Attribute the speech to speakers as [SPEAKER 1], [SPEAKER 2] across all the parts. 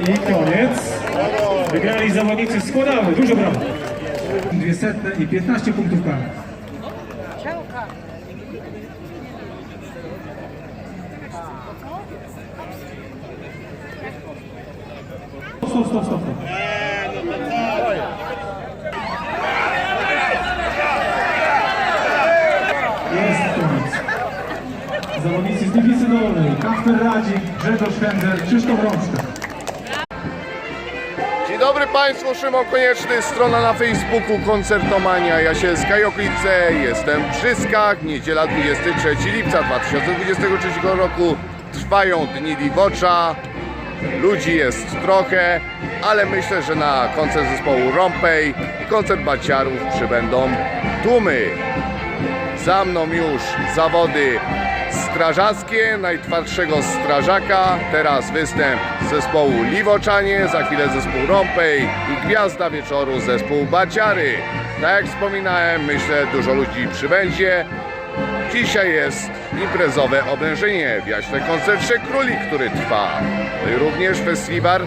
[SPEAKER 1] I koniec. Wygrali zawodnicy składały, dużo. Dwie setne i 15 punktów kary. Stop, stop, stop, stop. Jest koniec. Zawodnicy z Gliwicy Dolnej, Radzik, Grzegorz Hender, Krzysztof Rączka.
[SPEAKER 2] Dzień dobry Państwu, Szymon Konieczny, strona na Facebooku Koncertomania Jasielska i okolice. Jestem w Brzyskach, niedziela 23 lipca 2023 roku. Trwają dni Liwocza, ludzi jest trochę, ale myślę, że na koncert zespołu Rompej i koncert Baciarów przybędą tłumy. Za mną już zawody strażackie, najtwardszego strażaka. Teraz występ zespołu Liwoczanie, za chwilę zespół Rompej i gwiazda wieczoru zespół Baciary. Tak jak wspominałem, myślę dużo ludzi przybędzie. Dzisiaj jest imprezowe oblężenie w Jaśle Koncert Trzech Króli, który trwa. No również festiwal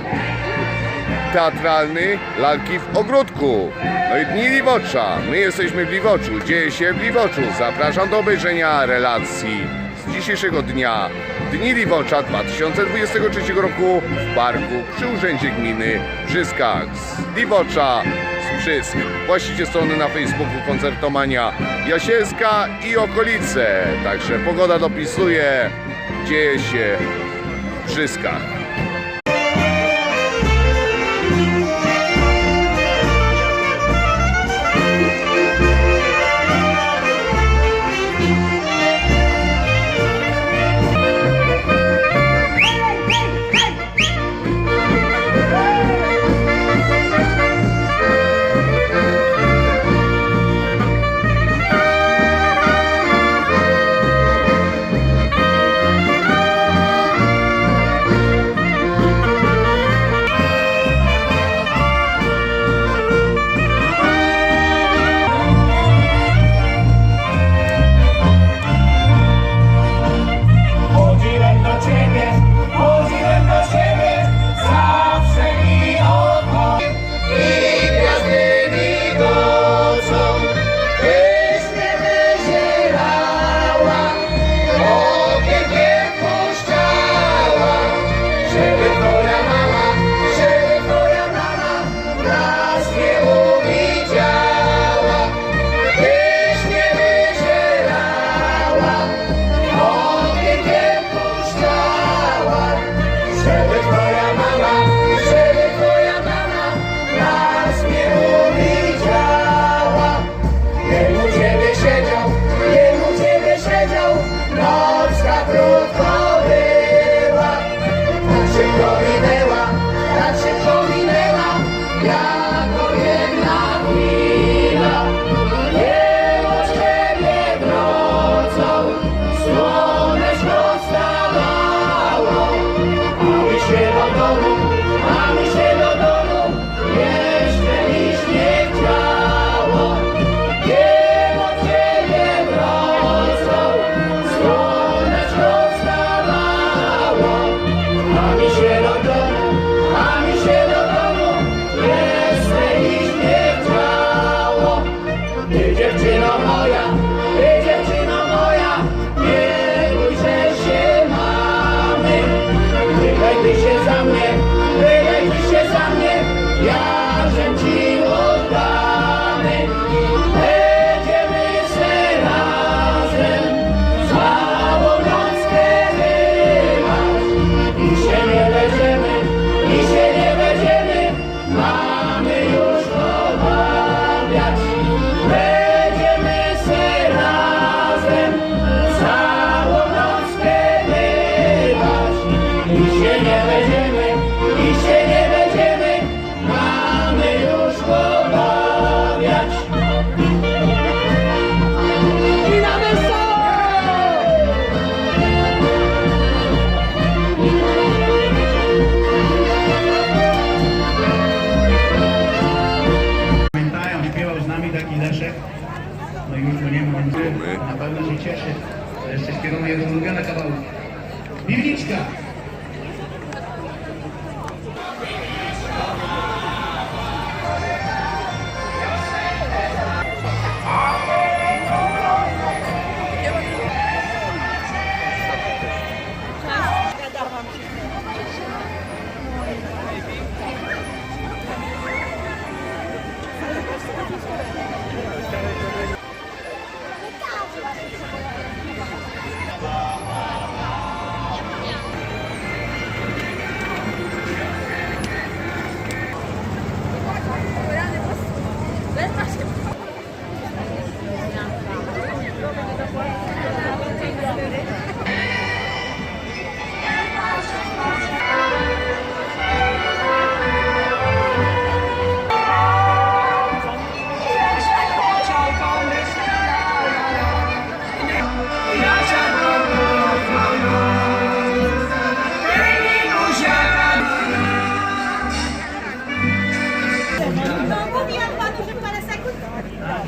[SPEAKER 2] teatralny Lalki w Ogródku. No i Dni Liwocza. My jesteśmy w Liwoczu. Dzieje się w Liwoczu. Zapraszam do obejrzenia relacji dzisiejszego dnia. Dni Liwocza 2023 roku w parku przy Urzędzie Gminy Brzyskach. Z Liwocza, z Brzysk. Właściwie strony na Facebooku Koncertomania Jasielska i okolice. Także pogoda dopisuje. Dzieje się w Brzyskach.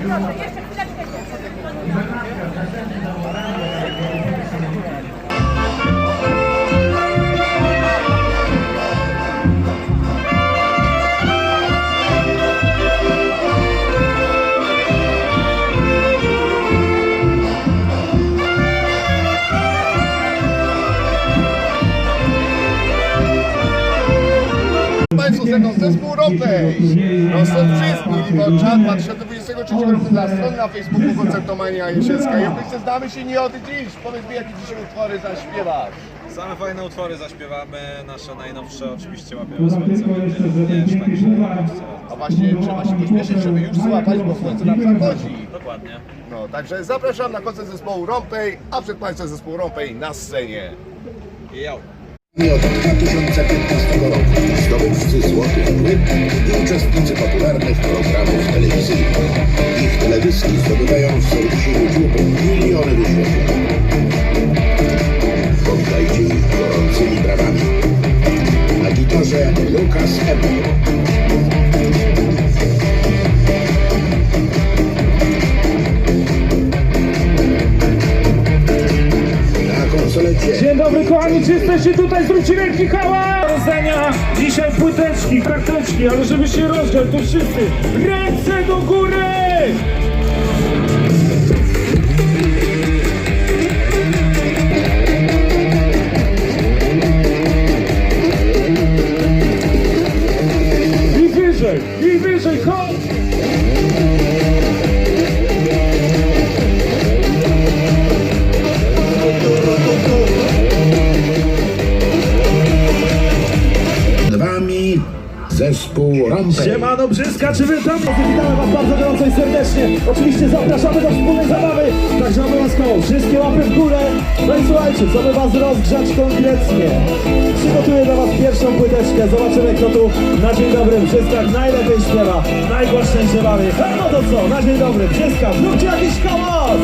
[SPEAKER 3] Proszę, jeszcze
[SPEAKER 2] 2023 roku dla strony na Facebooku Koncertomania Jesielska. Jak my się znamy się nie od dziś. Powiedz mi, jakie dzisiaj utwory zaśpiewasz.
[SPEAKER 4] Same fajne utwory zaśpiewamy, nasze najnowsze oczywiście łapiemy słońce również, także
[SPEAKER 2] A właśnie trzeba się pośpieszyć, żeby już złapać, bo słońce nam zachodzi.
[SPEAKER 4] dokładnie.
[SPEAKER 2] No, także zapraszam na koncert zespołu Rompej, a przed Państwem zespół Rompej na scenie.
[SPEAKER 4] I
[SPEAKER 5] od 2015 roku zdobywcy Złotych Płyt i uczestnicy popularnych programów telewizyjnych. Ich teledyski zdobywają w serwisie YouTube miliony wyświetleń. Powitajcie ich gorącymi brawami. Na gitarze Lukas M.
[SPEAKER 1] Dzień dobry kochani, czy jesteście tutaj? Zróbcie wielki hałas! Rozdania dzisiaj płyteczki, karteczki, ale żeby się rozgrzać, to wszyscy ręce do góry! Płyteczkę. Zobaczymy kto tu na dzień dobry w Brzyskach najlepiej śpiewa. Najgłośniej się bawi. No to co, na dzień dobry Brzyska, zróbcie jakiś hałas!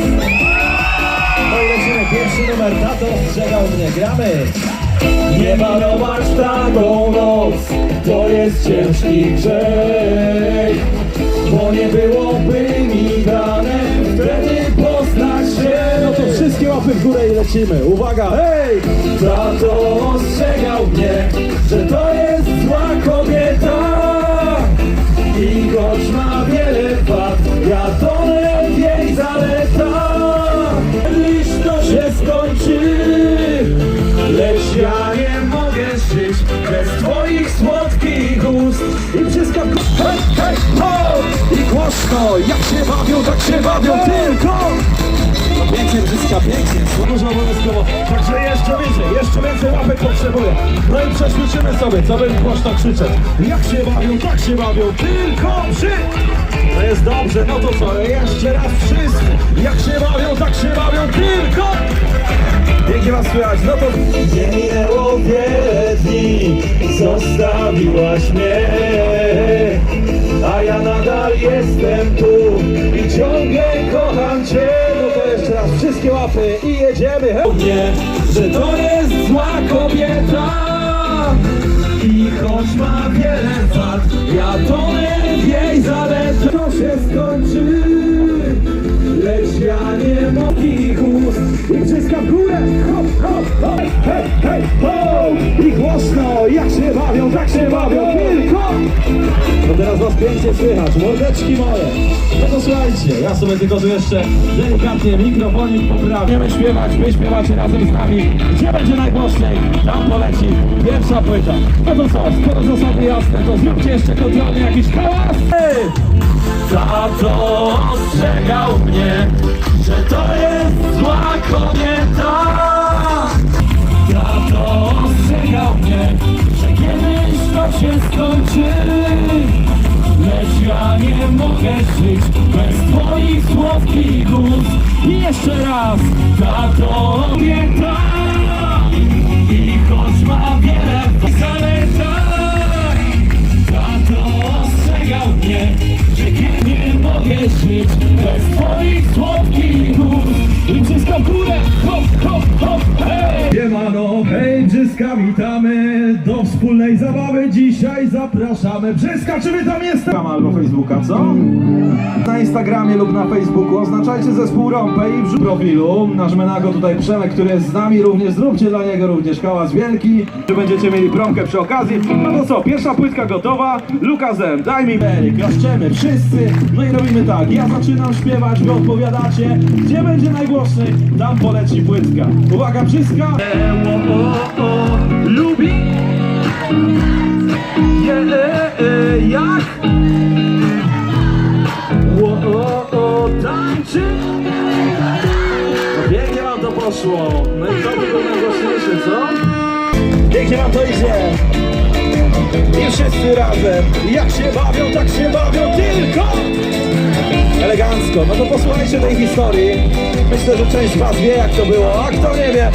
[SPEAKER 1] No i lecimy, pierwszy numer, tato ostrzegał mnie, gramy! Nie malować taką noc, to jest ciężki grzech Bo nie byłoby mi dane wtedy poznać się No to wszystkie łapy w górę i lecimy, uwaga, hej! Tato ostrzegał mnie, że to jest zła kobieta. I choć ma wiele wad, ja dolę w jej zaleta Dziś to się skończy Lecz ja nie mogę żyć bez twoich słodkich ust. I wszystko hej, hej, ho! I głośno, jak się bawią, tak się bawią tylko Pięknie, wszystko. Pięknie, służę obowiązkowo Także jeszcze więcej, jeszcze więcej łapek potrzebuję. No i przeświadczymy sobie, co bym głośno krzyczeć. Jak się bawią, tak się bawią, tylko przy To jest dobrze, no to co, jeszcze raz wszyscy. Jak się bawią, tak się bawią, tylko Pięknie was słychać, no to... Nie minęło wiele dni, zostawiłaś mnie. A ja nadal jestem tu i ciągle kocham cię wszystkie łapy i jedziemy. He- Nie, że to jest zła kobieta. I choć ma wiele wad, ja w jej zaletach To się skończy, lecz Leświanie moich ust. I wszystko w górę Hop, hop, hop. Hej, hej, ho! I głośno Jak się bawią, tak się bawią No teraz was pięknie słychać. Mordeczki moje. No to słuchajcie Ja sobie tylko tu jeszcze delikatnie mikrofonik poprawię Będziemy śpiewać, wy śpiewacie razem z nami. Gdzie będzie najgłośniej? Tam poleci. Pierwsza płyta. No to co, skoro zasady jasne To zróbcie jeszcze kontrolnie jakiś hałas! Tato ostrzegał mnie, że to jest zła kobieta. Tato ostrzegał mnie, to się skończy. Lecz ja nie mogę żyć bez twoich słodkich ust. I jeszcze raz, tato kobieta. I choć ma wiele zaletach, Tato ostrzegał mnie, że nie mogę żyć bez twoich słodkich ust I wszystko górę, hop, hop, hop, hej! Siemano, hej, witamy wspólnej zabawy Dzisiaj zapraszamy. Brzyska, czy wy tam. Jesteście? albo Facebooka, co? Na Instagramie lub na Facebooku oznaczajcie zespół Rompę i w profilu. Nasz menago tutaj Przemek, który jest z nami również. Zróbcie dla niego również hałas wielki. Że będziecie mieli promkę przy okazji? No to co, pierwsza płytka gotowa. Lukasem, daj mi Erik, klaszczemy wszyscy. No i robimy tak, ja zaczynam śpiewać Wy odpowiadacie, gdzie będzie najgłośniej Tam poleci płytka. Uwaga, Brzyska e, Lubi Je, e, e, Jak o, o, o, tańczy. No Pięknie wam to poszło. No i to było najgłośniejsze, co? Pięknie wam to idzie. I wszyscy razem. Jak się bawią, tak się bawią Tylko. Elegancko, no to posłuchajcie tej historii. Myślę, że część z was wie jak to było A kto nie wie?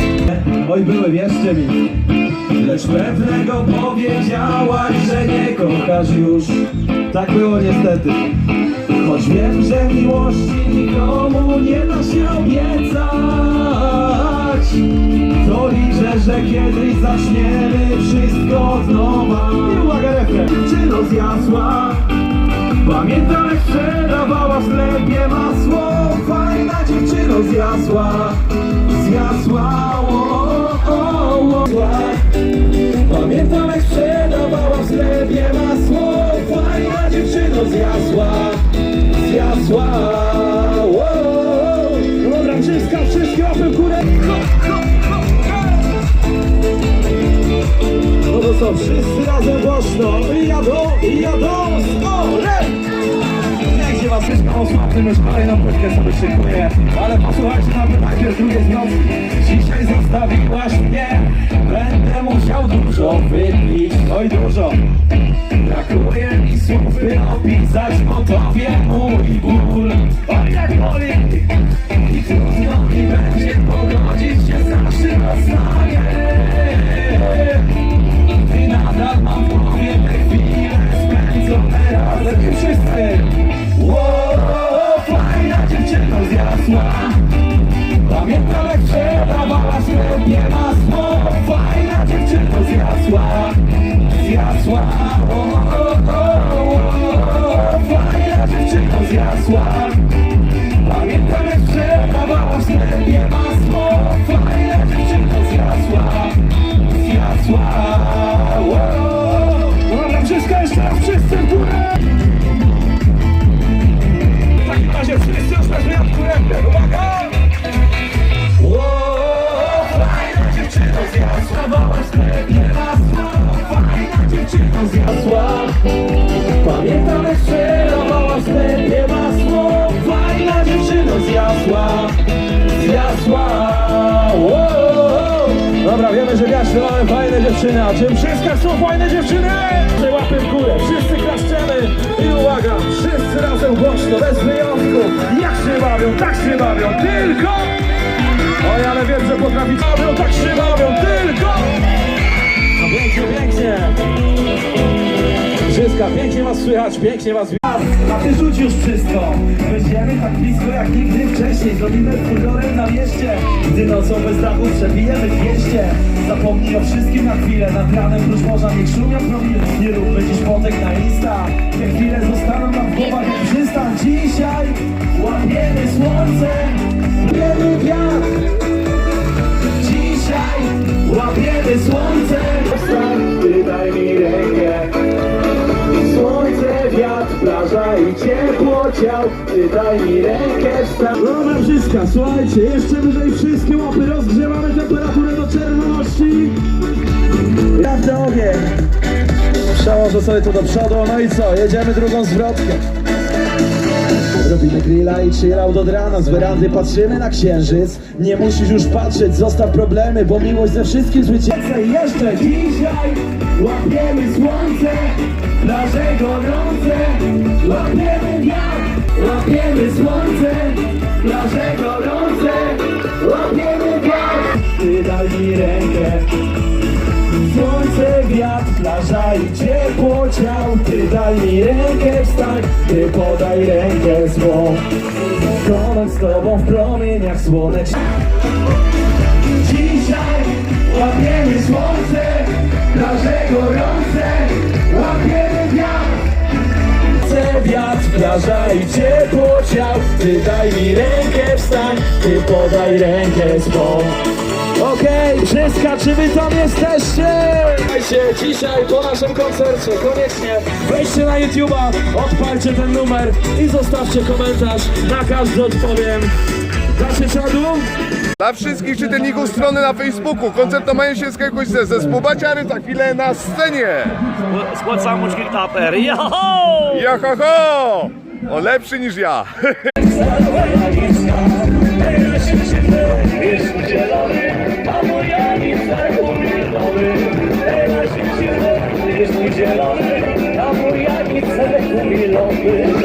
[SPEAKER 1] Oj były, wierzcie mi Lecz pewnego powiedziałaś, że nie kochasz już. Tak było niestety. Choć wiem, że miłości nikomu nie da się obiecać To liczę, że kiedyś zaczniemy wszystko od nowa I uwaga refren. Czy rozjasła? Pamiętam jak sprzedawała w sklepie masło. Fajna dziewczyno zjasła. Zjasła o, o, o, o. Pamiętam jak sprzedawała w sklepie masło Fajna dziewczyno zjasła. Zjasła. Wszystko, wszystkie łapy w górę. No to co, wszyscy razem głośno. I jadą, i jadą z orem Was wszystko osłabnym, już kolejną płytkę sobie szykuję Ale posłuchajcie nawet najpierw drugie z nocy Dzisiaj zostawiłaś mnie Będę musiał dużo wypić. Oj dużo. Brakuje mi słów, by opisać o tobie mój ból. Oj jak boli. I trudno mi będzie pogodzić się zjasła Pamiętam jak sprzedawała średnie masło. Fajna dziewczyno zjasła Zjasła o, o, o, o, Fajna dziewczyno zjasła Pamiętam jak sprzedawała średnie mamy fajne dziewczyny, a czym wszystkie są fajne dziewczyny? Te łapy w górę, wszyscy klaszczemy i uwaga, wszyscy razem głośno, bez wyjątku. Jak się bawią, tak się bawią, tylko... Oj, ale wiem, że potraficie bawią, tak się bawią, tylko... No pięknie, pięknie. Wszystko, pięknie was słychać, pięknie was czas, a ty rzuć już wszystko. Będziemy tak blisko jak nigdy wcześniej. Zrobimy furorem na mieście. Gdy nocą bez dachu przebijemy 200 Zapomnij o wszystkim na chwilę. Nad ranem prócz morza niech szumia promil Nie róbmy dziś potek na insta Te chwile zostaną nam w głowach. Jak przystań. Dzisiaj łapiemy słońce. Łapiemy wiatr. Dzisiaj łapiemy słońce. Ciał Ty daj mi rękę wstaw Dobra wszystka, słuchajcie, jeszcze wyżej wszystkie łapy Rozgrzewamy temperaturę do czerwoności. Prawda ogień Przełożę sobie to do przodu, no i co, jedziemy drugą zwrotkę. Robimy grilla i chillał od rana. Z werandy patrzymy na księżyc. Nie musisz już patrzeć, zostaw problemy Bo miłość ze wszystkim zwycięża jeszcze dzisiaj łapiemy słońce Plaże gorące Łapiemy wiatr Łapiemy słońce Plaże gorące. Łapiemy wiatr Ty daj mi rękę. Słońce, wiatr, plaża i ciepło ciał. Ty daj mi rękę, wstań, ty podaj rękę swą Konek z tobą w promieniach słonecznych łapiemy słońce, plaże gorące. Łapiemy wiatr, plaża i ciepło ciał Ty daj mi rękę, wstań, ty podaj rękę swą Okej, wszystka, czy wy tam jesteście? Słuchajcie, dzisiaj po naszym koncercie koniecznie wejdźcie na YouTube'a, odpalcie ten numer i zostawcie komentarz, na każdy odpowiem. Dacie czadu?
[SPEAKER 2] Dla wszystkich czytelników strony na Facebooku Koncertomania się z Kajkońce Zespół Baciary za chwilę na scenie
[SPEAKER 6] Skład samoczki taper. Joho!
[SPEAKER 2] Ja ho! O lepszy niż ja
[SPEAKER 6] Ej,